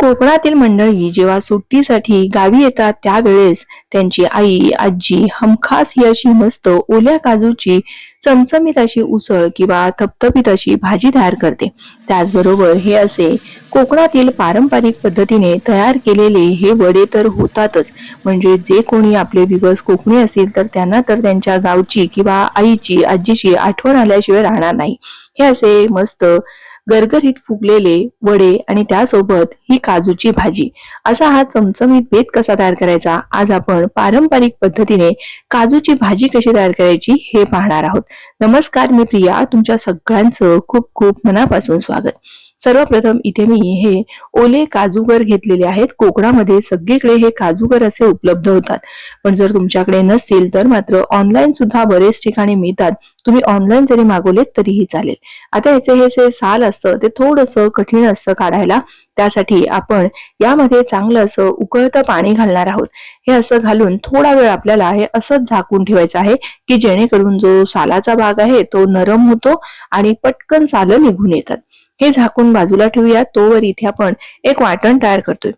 कोकणातील मंडळी जेव्हा सुट्टीसाठी गावी येतात त्यावेळेस त्यांची आई आजी हमखास ही अशी मस्त ओल्या काजूची चमचमीत अशी उसळ किंवा थपथपीत अशी भाजी तयार करते. त्याचबरोबर हे असे कोकणातील पारंपरिक पद्धतीने तयार केलेले हे वडे तर होतातच. म्हणजे जे कोणी आपले दिवस कोकणी असतील तर त्यांना तर त्यांच्या गावची किंवा आईची आजीची आठवण आल्याशिवाय राहणार नाही. हे असे मस्त गरगरीत फुगलेले वडे आणि त्यासोबत ही काजूची भाजी. असा हा चमचमीत बेत कसा तयार करायचा? आज आपण पारंपरिक पद्धतीने काजूची भाजी कशी तयार करायची हे पाहणार आहोत. नमस्कार मी प्रिया तुमच्या सगळ्यांचं खूप खूप मनापासून स्वागत. सर्वप्रथम इथे मी हे ओले काजूगर घेतलेले आहेत. कोकणामध्ये सगळीकडे हे काजूगर असे उपलब्ध होतात. पण जर तुमच्याकडे नसतील तर मात्र ऑनलाईन सुद्धा बरेच ठिकाणी मिळतात. तुम्ही ऑनलाईन जरी मागवलेत तरीही चालेल. आता याचे हे जे साल असतं ते थोडंसं कठीण असतं काढायला. त्यासाठी आपण यामध्ये चांगलं असं उकळतं पाणी घालणार आहोत. हे असं घालून थोडा वेळ आपल्याला हे असंच झाकून ठेवायचं आहे की जेणेकरून जो सालाचा भाग आहे तो नरम होतो आणि पटकन सालं निघून येतात. हे झाकून बाजूला ठेवूया. तोवर इथे आपण एक वाटण तयार करतोय.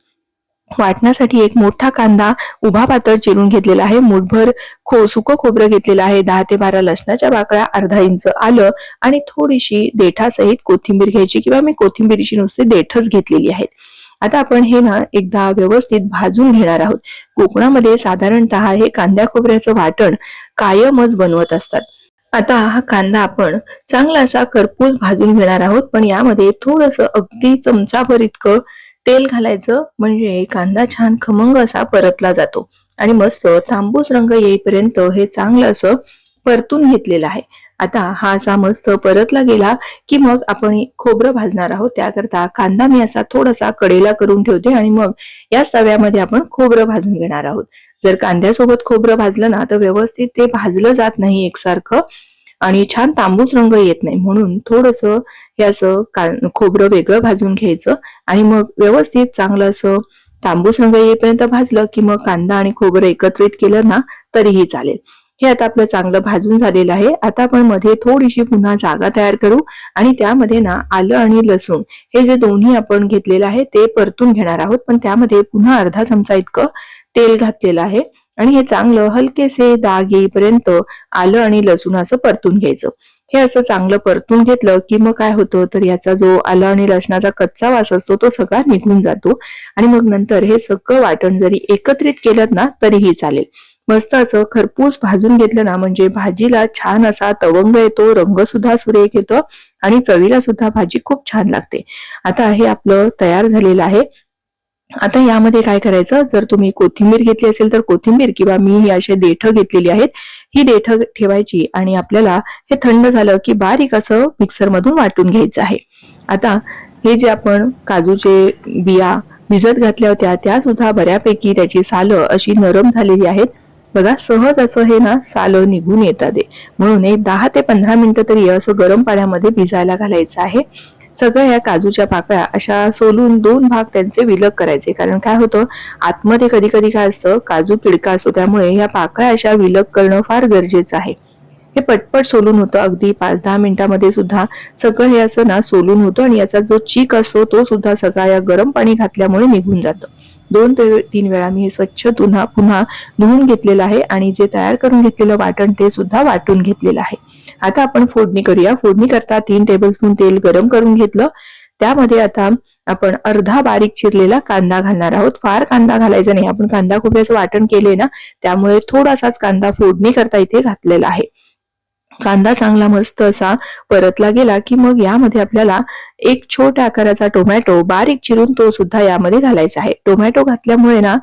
वाटण्यासाठी एक मोठा कांदा उभा पातळ चिरून घेतलेला आहे. मुठभर खो सुकं खोबरं घेतलेलं आहे. दहा ते बारा लसणाच्या बाकड्या अर्धा इंच आलं आणि थोडीशी देठासहित कोथिंबीर घ्यायची किंवा मी कोथिंबीरीची नुसती देठच घेतलेली आहेत आता आपण हे ना एकदा व्यवस्थित भाजून घेणार आहोत. कोकणामध्ये साधारणतः हे कांद्या खोबऱ्याचं वाटण कायमच बनवत असतात. आता हा कांदा आपण चांगला असा करपूस भाजून घेणार आहोत. पण यामध्ये थोडस अगदी चमचाभर इतकं तेल घालायचं म्हणजे कांदा छान खमंग असा परतला जातो. आणि मस्त तांबूस रंग येईपर्यंत हे चांगलं असं परतून घेतलेलं आहे. आता हा असा मस्त परतला गेला की मग आपण खोबरं भाजणार आहोत. त्याकरता कांदा मी असा थोडासा कडेला करून ठेवते आणि मग या तव्यामध्ये आपण खोबरं भाजून घेणार आहोत. जर कांद्यासोबत खोबरं भाजलं ना तर व्यवस्थित ते भाजलं जात नाही एकसारखं. आणि छान तांबूस रंग येत नाही. म्हणून थोडस हे असं खोबरं वेगळं भाजून घ्यायचं आणि मग व्यवस्थित चांगलं असं तांबूस रंग येईपर्यंत भाजलं की मग कांदा आणि खोबरं एकत्रित केलं ना तरीही चालेल. हे आता आपलं चांगलं भाजून झालेलं आहे. आता आपण मध्ये थोडीशी पुन्हा जागा तयार करू आणि त्यामध्ये ना आलं आणि लसूण. हे जे दोन्ही आपण घेतलेलं आहे ते परतून घेणार आहोत. पण त्यामध्ये पुन्हा अर्धा चमचा इतकं तेल घातलेलं आहे. आणि हे चांगलं हलकेसे दाग येईपर्यंत आलं आणि लसूणाचं परतून घ्यायचं. हे असं चांगलं परतून घेतलं की मग काय होतं? तर याचा जो आलं आणि लसणाचा कच्चा वास असतो तो सगळा निघून जातो. आणि मग नंतर हे सगळं वाटण जरी एकत्रित केलं ना तरीही चालेल. मस्त असं खरपूस भाजून घेतलं ना म्हणजे भाजीला छान असा तवंग येतो रंग सुद्धा सुरेख येतो आणि चवीला सुद्धा भाजी खूप छान लागते. आता हे आपलं तयार झालेलं आहे. आता यामध्ये काय करायचं? जर तुम्ही कोथिंबीर घेतली असेल तर कोथिंबीर किंवा मी ही असे देठ घेतलेली आहेत ही देठ ठेवायची आणि आपल्याला हे थंड झालं की बारीक असं मिक्सर मधून वाटून घ्यायचं आहे. आता हे जे आपण काजूचे बिया भिजत घातल्या होत्या त्या सुद्धा बऱ्यापैकी त्याची सालं अशी नरम झालेली आहेत. बघा सहज असं हे ना सालं निघून येतात म्हणून एक दहा ते पंधरा मिनिटं तरी असं गरम पाण्यामध्ये भिजायला घालायचं आहे. सगळ्या या काजूच्या पाकळ्या अशा सोलून दोन भाग त्यांचे विलग करायचे. कारण काय होतं आतमध्ये कधी कधी काय असतं काजू किडका असतो त्यामुळे या पाकळ्या अशा विलग करणं फार गरजेचं आहे. हे पटपट सोलून होतं. अगदी पाच दहा मिनिटांमध्ये सुद्धा सगळं हे असं ना सोलून होतं आणि याचा जो चीक असतो तो सुद्धा सगळा या गरम पाणी घातल्यामुळे निघून जातं. दोन ते तीन वेळा मी स्वच्छ पुन्हा पुन्हा धुवून घेतलेलं आहे आणि जे तयार करून घेतलेलं वाटण ते सुद्धा वाटून घेतलेलं आहे. आता आपण फोडणी करूया. फोडणी करता तीन टेबलस्पून तेल गरम करून घेतलं. त्यामध्ये आता आपण अर्धा बारीक चिरलेला कांदा घालणार आहोत. फार कांदा घालायचा नाही. आपण कांदा खोबऱ्याचं वाटण केले ना त्यामुळे थोडासाच कांदा फोडणी करता इथे घातलेला आहे. कांदा चांगला मस्त असा परतला गेला की मग यामध्ये आपल्याला एक छोट्या आकाराचा टोमॅटो बारीक चिरून तो सुद्धा यामध्ये घालायचा आहे. टोमॅटो घातल्यामुळे ना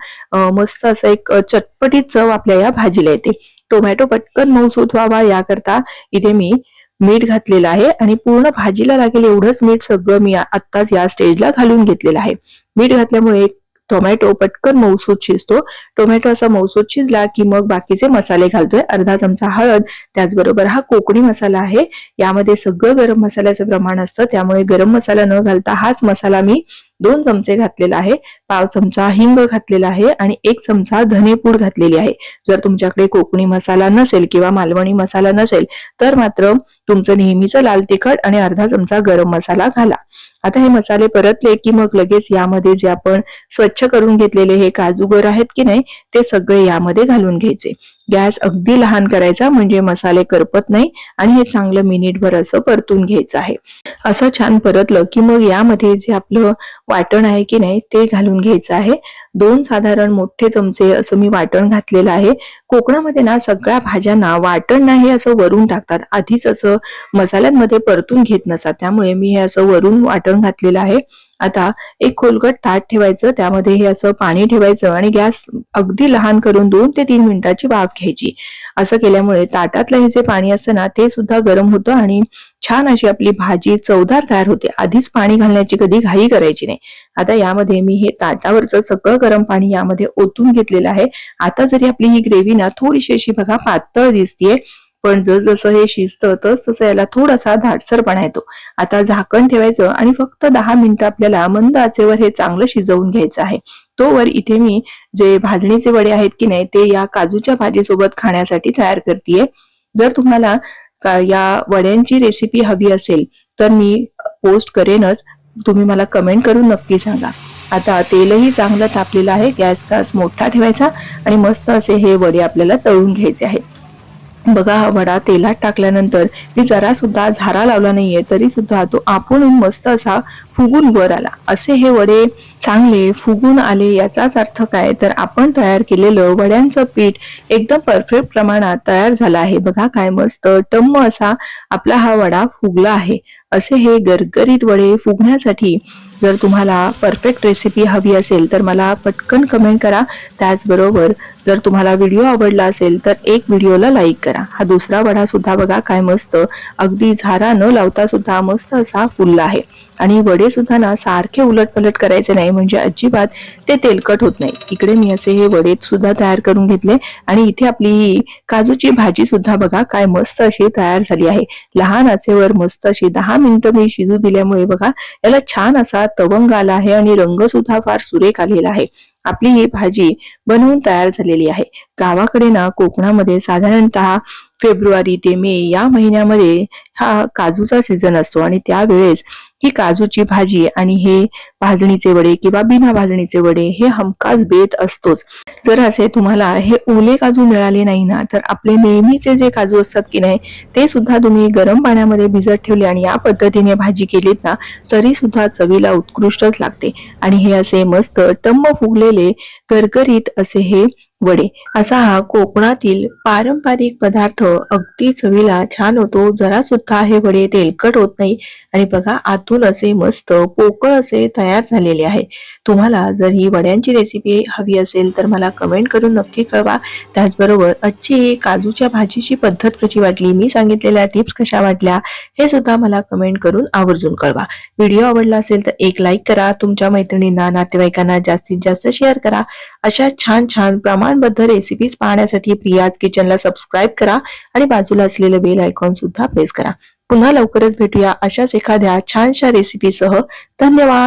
मस्त असं एक चटपटीत चव आपल्या या भाजीला येते. टोमॅटो पटकन मऊसूत व्हावा याकरता इथे मी मीठ घातलेलं आहे आणि पूर्ण भाजीला लागेल एवढंच मीठ सगळं मी आत्ताच या स्टेजला घालून घेतलेलं आहे. मीठ घातल्यामुळे टोमॅटो पटकन मौसूद शिजतो. टोमॅटो असा मौसूद शिजला की मग बाकीचे मसाले घालतोय. अर्धा चमचा हळद त्याचबरोबर हा कोकणी मसाला आहे. यामध्ये सगळं गरम मसाल्याचं प्रमाण असतं. त्यामुळे गरम मसाला न घालता हाच मसाला मी दोन चमचे घातलेला आहे पाव चमचा हिंग घातलेला आहे आणि एक चमचा धनेपूड घातलेली आहे. जर तुमच्याकडे कोकणी मसाला नसेल किंवा मालवणी मसाला नसेल तर मात्र तुमचं नेहमीचं लाल तिखट आणि अर्धा चमचा गरम मसाला घाला. आता हे मसाले परतले की मग लगेच यामध्ये जे आपण स्वच्छ करून घेतलेले हे काजूगर आहेत की नाही ते सगळे यामध्ये घालून घ्यायचे. गॅस अगदी लहान करायचा म्हणजे मसाले करपत नाही आणि हे चांगलं मिनिटभर असं परतून घ्यायचं आहे. असं छान परतलं की मग यामध्ये जे आपलं वाटण आहे की नाही ते घालून घ्यायचं आहे. दोन साधारण मोठे चमचे असं मी वाटण घातलेलं आहे. कोकणामध्ये ना सगळ्या भाज्यांना वाटण नाही असं वरून टाकतात. आधीच असं मसाल्यांमध्ये परतून घेत नसतात. त्यामुळे मी हे असं वरून वाटण घातलेलं आहे. आता एक खोलगट ताट ठेवायचं. त्यामध्ये हे असं पाणी ठेवायचं आणि गॅस अगदी लहान करून दोन ते तीन मिनिटाची वाफ घ्यायची. असं केल्यामुळे ताटातलं हे जे पाणी असतं ना ते सुद्धा गरम होतं आणि छान अशी आपली भाजी चवदार तयार होते. आधीच पाणी घालण्याची कधी घाई करायची नाही. आता यामध्ये मी हे ताटावरचं सगळं गरम पाणी यामध्ये ओतून घेतलेलं आहे. आता जरी आपली ही ग्रेव्ही ना थोडीशी अशी बघा पातळ दिसतीये पण जस जसं हे शिजतं तस तसं याला थोडासा धाटसरपणा येतो आता झाकण ठेवायचं आणि फक्त दहा मिनिटं आपल्याला मंद आचेवर हे चांगलं शिजवून घ्यायचं आहे. तोवर इथे मी जे भाजणीचे वडे आहेत की नाही ते या काजूच्या भाजीसोबत खाण्यासाठी तयार करतेय. जर तुम्हाला या वड्यांची रेसिपी हवी असेल तर मी पोस्ट करेनच. तुम्ही मला कमेंट करून नक्की सांगा. आता तेलही चांगलं तापलेलं आहे गॅसचा मोठा ठेवायचा आणि मस्त असे हे वडे आपल्याला तळून घ्यायचे आहेत. बघा हा वडा तेलात टाकल्यानंतर मी जरा सुद्धा झारा लावला नाहीये तरी सुद्धा तो आपण मस्त असा फुगून वर आला. असे हे वडे चांगले फुगून आले याचाच अर्थ काय? तर आपण तयार केलेलं वड्यांचं पीठ एकदम परफेक्ट प्रमाणात तयार झालं आहे. बघा काय मस्त टम्म असा आपला हा वडा फुगला आहे. असे हे गरगरीत वडे फुगण्यासाठी जर तुम्हाला परफेक्ट रेसिपी हवी असेल तर मला पटकन कमेंट करा. त्याचबरोबर जर तुम्हाला व्हिडिओ आवडला असेल तर एक व्हिडिओला लाईक करा. हा दुसरा वडा सुद्धा बघा काय मस्त अगदी झारा न लावता सुद्धा मस्त असा फुलला आहे. आणि वडे सुद्धा ना सारखे उलट पलट करायचे नाही म्हणजे अजिबात ते तेलकट होत नाही. इकडे मी असे हे वडे सुद्धा तयार करून घेतले आणि इथे आपली ही काजूची भाजी सुद्धा बघा काय मस्त अशी तयार झाली आहे. लहान आचेवर मस्त अशी दहा मिनिटं मी शिजू दिल्यामुळे बघा याला छान असा तवंग आला आहे आणि रंग सुद्धा फार सुरेख आलेला आहे. आपली ही भाजी बनवून तयार झालेली आहे. गावाकडे ना कोकणामध्ये साधारणतः फेब्रुवारी ते मे या महिन्यामध्ये हा काजूचा सीझन असतो. आणि त्यावेळेस ही काजूची भाजी आणि हे भाजणीचे वडे किंवा बिना भाजणीचे वडे हे हमखास बेत असतोच. जर असे तुम्हाला हे ओले काजू मिळाले नाही ना तर आपले नेहमीचे जे काजू असतात की नाही ते सुद्धा तुम्ही गरम पाण्यामध्ये भिजत ठेवले आणि या पद्धतीने भाजी केलीत ना तरी सुद्धा चवीला उत्कृष्टच लागते. आणि हे असे मस्त टम्म फुगलेले करकरीत असे हे वडे. असा हा कोकणातील पारंपरिक पदार्थ अगदी चवीला छान होतो. जरा सुद्धा हे वडे तेलकट होत नाही. आणि बघा आतून असे मस्त पोकळ असे तयार झालेले आहे. तुम्हाला जर ही वड्यांची रेसिपी हवी असेल तर मला कमेंट करून नक्की कळवा. त्याचबरोबर आजची काजूच्या भाजीची पद्धत कशी वाटली मी सांगितलेल्या टिप्स कशा वाटल्या हे सुद्धा मला कमेंट करून आवर्जून कळवा. व्हिडिओ आवडला असेल तर एक लाईक करा. तुमच्या मैत्रिणींना नातेवाईकांना जास्तीत जास्त शेअर करा. अशा छान छान प्रमाणबद्ध रेसिपीज पाहण्यासाठी प्रियाज किचनला सबस्क्राईब करा आणि बाजूला असलेलं बेल आयकॉन सुद्धा प्रेस करा. पुन्हा लवकरच भेटूया अशाच एखाद्या छानशा रेसिपीसह धन्यवाद!